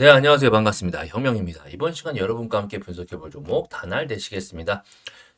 네, 안녕하세요. 반갑습니다. 혁명입니다. 이번 시간 여러분과 함께 분석해 볼 종목 단알 되시겠습니다.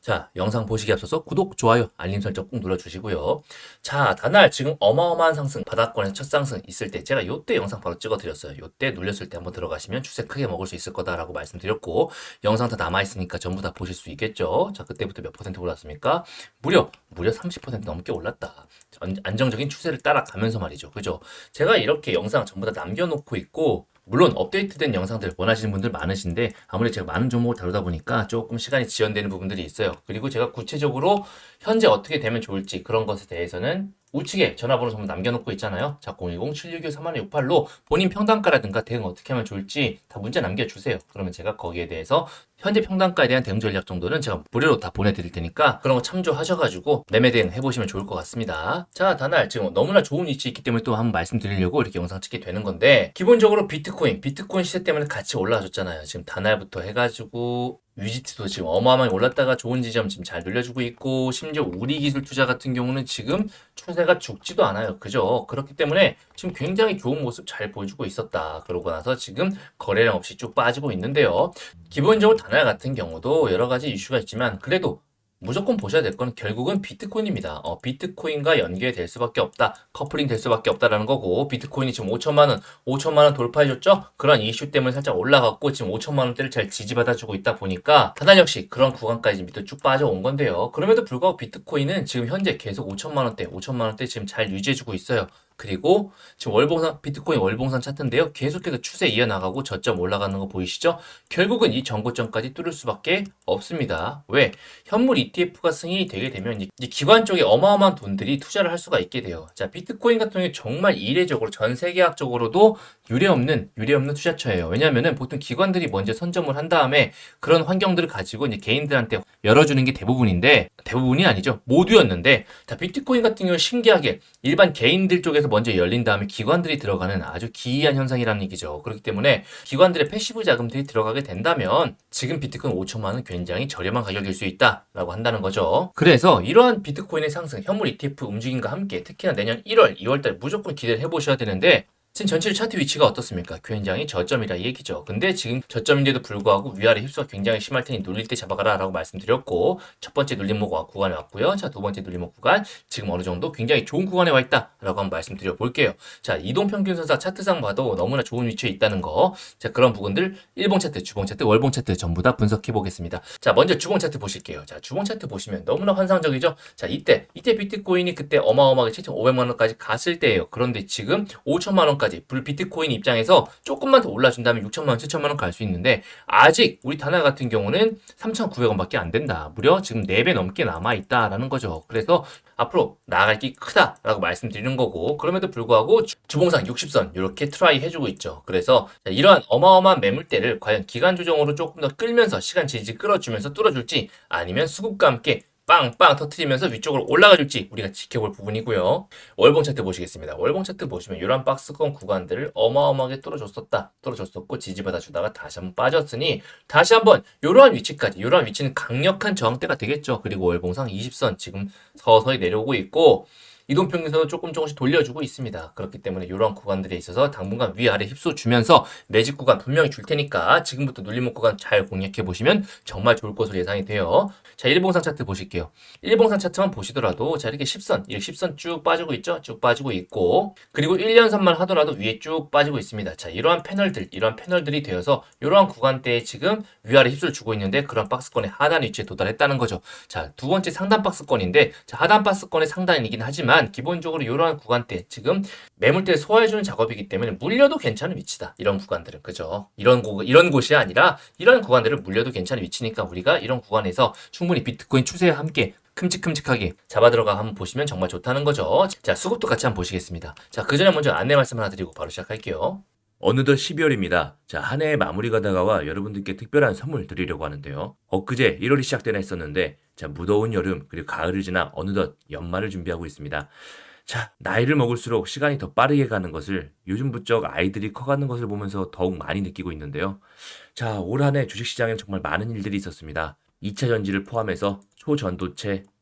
자, 영상 보시기 앞서서 구독, 좋아요, 알림 설정 꼭 눌러주시고요. 자, 단알 지금 어마어마한 상승, 바닥권에서 첫 상승 있을 때 제가 요때 영상 바로 찍어드렸어요. 요때 눌렸을 때 한번 들어가시면 추세 크게 먹을 수 있을 거다라고 말씀드렸고 영상 다 남아있으니까 전부 다 보실 수 있겠죠. 자, 그때부터 몇 퍼센트 올랐습니까? 무려, 무려 30% 넘게 올랐다. 안- 안정적인 추세를 따라가면서 말이죠. 그죠? 제가 이렇게 영상 전부 다 남겨놓고 있고 물론 업데이트된 영상들 원하시는 분들 많으신데 아무래도 제가 많은 종목을 다루다 보니까 조금 시간이 지연되는 부분들이 있어요. 그리고 제가 구체적으로 현재 어떻게 되면 좋을지 그런 것에 대해서는 우측에 전화번호 전부 남겨놓고 있잖아요. 자, 010-769-3168로 본인 평단가라든가 대응 어떻게 하면 좋을지 다 문자 남겨주세요. 그러면 제가 거기에 대해서 현재 평단가에 대한 대응 전략 정도는 제가 무료로 다 보내드릴 테니까 그런 거 참조하셔가지고 매매 대응 해보시면 좋을 것 같습니다. 자, 다날 지금 너무나 좋은 위치에 있기 때문에 또 한번 말씀드리려고 이렇게 영상 찍게 되는 건데 기본적으로 비트코인, 비트코인 시세 때문에 같이 올라와줬잖아요. 지금 다날부터 해가지고 위지트도 지금 어마어마하게 올랐다가 좋은 지점 지금 잘 늘려주고 있고 심지어 우리 기술 투자 같은 경우는 지금 추세가 죽지도 않아요. 그죠? 그렇기 때문에 지금 굉장히 좋은 모습 잘 보여주고 있었다. 그러고 나서 지금 거래량 없이 쭉 빠지고 있는데요. 기본적으로 다날 같은 경우도 여러 가지 이슈가 있지만 그래도 무조건 보셔야 될 건 결국은 비트코인입니다. 어, 비트코인과 연계될 수밖에 없다. 커플링 될 수밖에 없다라는 거고 비트코인이 지금 5천만 원, 5천만 원 돌파해줬죠? 그런 이슈 때문에 살짝 올라갔고 지금 5천만 원대를 잘 지지받아주고 있다 보니까 다날 역시 그런 구간까지 밑으로 쭉 빠져온 건데요. 그럼에도 불구하고 비트코인은 지금 현재 계속 5천만 원대, 5천만 원대 지금 잘 유지해주고 있어요. 그리고 지금 월봉산 비트코인 월봉산 차트인데요. 계속해서 추세 이어나가고 저점 올라가는 거 보이시죠? 결국은 이 전고점까지 뚫을 수밖에 없습니다. 왜? 현물 ETF가 승인이 되게 되면 이- 이 기관 쪽에 어마어마한 돈들이 투자를 할 수가 있게 돼요. 자, 비트코인 같은 경우에 정말 이례적으로 전 세계학적으로도 유례없는 유례없는 투자처예요. 왜냐하면은 보통 기관들이 먼저 선점을 한 다음에 그런 환경들을 가지고 이제 개인들한테 열어주는 게 대부분인데 대부분이 아니죠. 모두였는데 자, 비트코인 같은 경우 신기하게 일반 개인들 쪽에서 먼저 열린 다음에 기관들이 들어가는 아주 기이한 현상이라는 얘기죠. 그렇기 때문에 기관들의 패시브 자금들이 들어가게 된다면 지금 비트코인 5천만 원 굉장히 저렴한 가격일 수 있다라고 한다는 거죠. 그래서 이러한 비트코인의 상승, 현물 ETF 움직임과 함께 특히나 내년 1월, 2월달 무조건 기대를 해보셔야 되는데 지금 전체 차트 위치가 어떻습니까? 굉장히 저점이라 이 얘기죠. 근데 지금 저점인데도 불구하고 위아래 휩수가 굉장히 심할 테니 눌릴 때 잡아가라 라고 말씀드렸고 첫 번째 눌림목 구간에 왔고요. 자, 두 번째 눌림목 구간 지금 어느 정도 굉장히 좋은 구간에 와 있다 라고 한번 말씀드려 볼게요. 자, 이동평균선사 차트상 봐도 너무나 좋은 위치에 있다는 거. 자, 그런 부분들 일봉 차트, 주봉 차트, 월봉 차트 전부 다 분석해 보겠습니다. 자, 먼저 주봉 차트 보실게요. 자, 주봉 차트 보시면 너무나 환상적이죠? 자, 이때, 이때 비트코인이 그때 어마어마하게 7,500만 원까지 갔을 때예요. 그런데 지금 5천만 원 까지 불 비트코인 입장에서 조금만 더 올라준다면 6천만 원, 7천만 원 갈 수 있는데 아직 우리 다나 같은 경우는 3,900원밖에 안 된다. 무려 지금 4배 넘게 남아 있다라는 거죠. 그래서 앞으로 나아갈 게 크다라고 말씀드리는 거고 그럼에도 불구하고 주- 주봉상 60선 이렇게 트라이 해주고 있죠. 그래서 자, 이러한 어마어마한 매물대를 과연 기간 조정으로 조금 더 끌면서 시간 지지 끌어주면서 뚫어줄지 아니면 수급과 함께 빵빵 터트리면서 위쪽으로 올라가 줄지 우리가 지켜볼 부분이고요. 월봉 차트 보시겠습니다. 월봉 차트 보시면 이런 박스권 구간들을 어마어마하게 뚫어줬었다. 뚫어줬었고 지지받아 주다가 다시 한번 빠졌으니 다시 한번 이러한 위치까지 이러한 위치는 강력한 저항대가 되겠죠. 그리고 월봉상 20선 지금 서서히 내려오고 있고 이동평균선은 조금 조금씩 돌려주고 있습니다. 그렇기 때문에 이런 구간들에 있어서 당분간 위아래 휩쓸어 주면서 매직 구간 분명히 줄 테니까 지금부터 눌림목 구간 잘 공략해 보시면 정말 좋을 것으로 예상이 돼요. 자, 일봉상 차트 보실게요. 일봉상 차트만 보시더라도 자 이렇게 10선, 이렇게 10선 쭉 빠지고 있죠? 쭉 빠지고 있고 그리고 1년선만 하더라도 위에 쭉 빠지고 있습니다. 자, 이러한 패널들, 이러한 패널들이 되어서 이러한 구간대에 지금 위아래 휩쓸어 주고 있는데 그런 박스권의 하단 위치에 도달했다는 거죠. 자, 두 번째 상단 박스권인데 자, 하단 박스권의 상단이긴 하지만 기본적으로 이러한 구간대 지금 매물대를 소화해주는 작업이기 때문에 물려도 괜찮은 위치다. 이런 구간들은 그죠? 이런 곳 이런 곳이 아니라 이런 구간들을 물려도 괜찮은 위치니까 우리가 이런 구간에서 충분히 비트코인 추세와 함께 큼직큼직하게 잡아 들어가 한번 보시면 정말 좋다는 거죠. 자, 수급도 같이 한번 보시겠습니다. 자, 그 전에 먼저 안내 말씀 하나 드리고 바로 시작할게요. 어느덧 12월입니다. 자, 한 해의 마무리가 다가와 여러분들께 특별한 선물 드리려고 하는데요. 엊그제 1월이 시작되나 했었는데, 자, 무더운 여름, 그리고 가을을 지나 어느덧 연말을 준비하고 있습니다. 자, 나이를 먹을수록 시간이 더 빠르게 가는 것을 요즘 부쩍 아이들이 커가는 것을 보면서 더욱 많이 느끼고 있는데요. 자, 올 한 해 주식시장엔 정말 많은 일들이 있었습니다. 2차 전지를 포함해서 초전도체,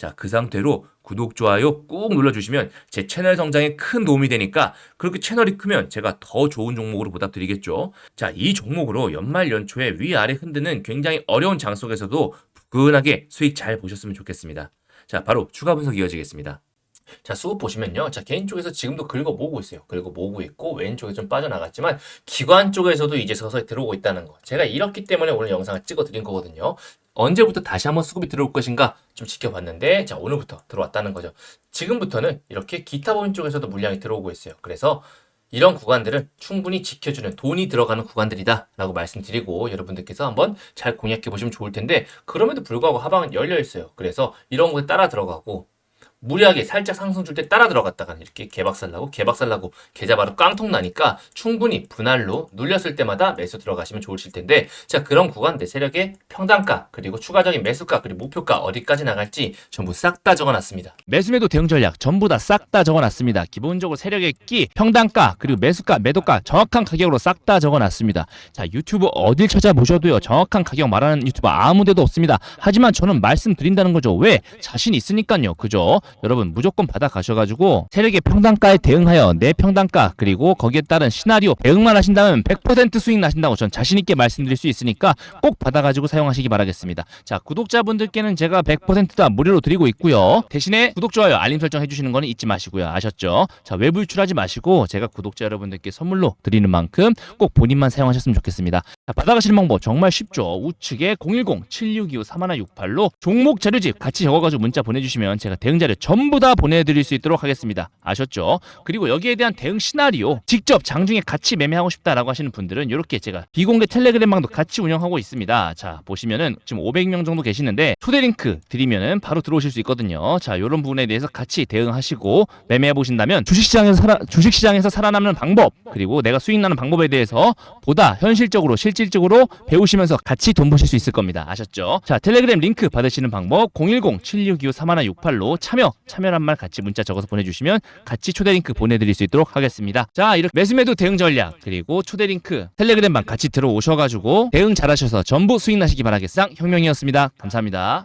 자, 그 상태로 구독, 좋아요 꾹 눌러주시면 제 채널 성장에 큰 도움이 되니까 그렇게 채널이 크면 제가 더 좋은 종목으로 보답드리겠죠. 자, 이 종목으로 연말 연초에 위아래 흔드는 굉장히 어려운 장 속에서도 부근하게 수익 잘 보셨으면 좋겠습니다. 자, 바로 추가 분석 이어지겠습니다. 자, 수급 보시면요. 자, 개인 쪽에서 지금도 긁어 모으고 있어요. 긁어 모으고 있고, 왼쪽에 좀 빠져나갔지만, 기관 쪽에서도 이제 서서히 들어오고 있다는 거. 제가 이렇기 때문에 오늘 영상을 찍어 드린 거거든요. 언제부터 다시 한번 수급이 들어올 것인가 좀 지켜봤는데, 자, 오늘부터 들어왔다는 거죠. 지금부터는 이렇게 기타 보인 쪽에서도 물량이 들어오고 있어요. 그래서 이런 구간들은 충분히 지켜주는 돈이 들어가는 구간들이다 라고 말씀드리고 여러분들께서 한번 잘 공략해 보시면 좋을 텐데 그럼에도 불구하고 하방은 열려 있어요. 그래서 이런 곳에 따라 들어가고 무리하게 살짝 상승 줄 때 따라 들어갔다가 이렇게 개박살 나고 개박살 나고 계좌 바로 깡통 나니까 충분히 분할로 눌렸을 때마다 매수 들어가시면 좋으실 텐데 자 그런 구간들 세력의 평단가 그리고 추가적인 매수가 그리고 목표가 어디까지 나갈지 전부 싹 다 적어놨습니다. 매수매도 대응 전략 전부 다 싹 다 적어놨습니다. 기본적으로 세력의 끼, 평단가, 그리고 매수가, 매도가 정확한 가격으로 싹 다 적어놨습니다. 자 유튜브 어딜 찾아보셔도요 정확한 가격 말하는 유튜버 아무데도 없습니다. 하지만 저는 말씀드린다는 거죠. 왜? 자신 있으니까요. 그죠? 여러분 무조건 받아가셔가지고 세력의 평단가에 대응하여 내 평단가 그리고 거기에 따른 시나리오 대응만 하신다면 100% 수익 나신다고 전 자신 있게 말씀드릴 수 있으니까 꼭 받아가지고 사용하시기 바라겠습니다. 자 구독자분들께는 제가 100%다 무료로 드리고 있고요. 대신에 구독 좋아요 알림 설정 해주시는 거는 잊지 마시고요. 아셨죠? 자 외부 유출하지 마시고 제가 구독자 여러분들께 선물로 드리는 만큼 꼭 본인만 사용하셨으면 좋겠습니다. 자, 받아가시는 방법 정말 쉽죠. 우측에 010-7625-3168로 종목 자료집 같이 적어가지고 문자 보내주시면 제가 대응 자료 전부 다 보내드릴 수 있도록 하겠습니다. 아셨죠? 그리고 여기에 대한 대응 시나리오 직접 장중에 같이 매매하고 싶다라고 하시는 분들은 이렇게 제가 비공개 텔레그램 방도 같이 운영하고 있습니다. 자 보시면은 지금 500명 정도 계시는데 초대 링크 드리면은 바로 들어오실 수 있거든요. 자 이런 부분에 대해서 같이 대응하시고 매매해 보신다면 주식시장에서 살아 주식시장에서 살아남는 방법 그리고 내가 수익 나는 방법에 대해서 보다 현실적으로 실질적으로 배우시면서 같이 돈 버실 수 있을 겁니다. 아셨죠? 자 텔레그램 링크 받으시는 방법 010-7625-3168로 참여 참여란 말 같이 문자 적어서 보내주시면 같이 초대 링크 보내드릴 수 있도록 하겠습니다. 자 이렇게 매수매도 대응 전략 그리고 초대 링크 텔레그램방 같이 들어오셔가지고 대응 잘하셔서 전부 수익 나시기 바라겠상 혁명이었습니다. 감사합니다.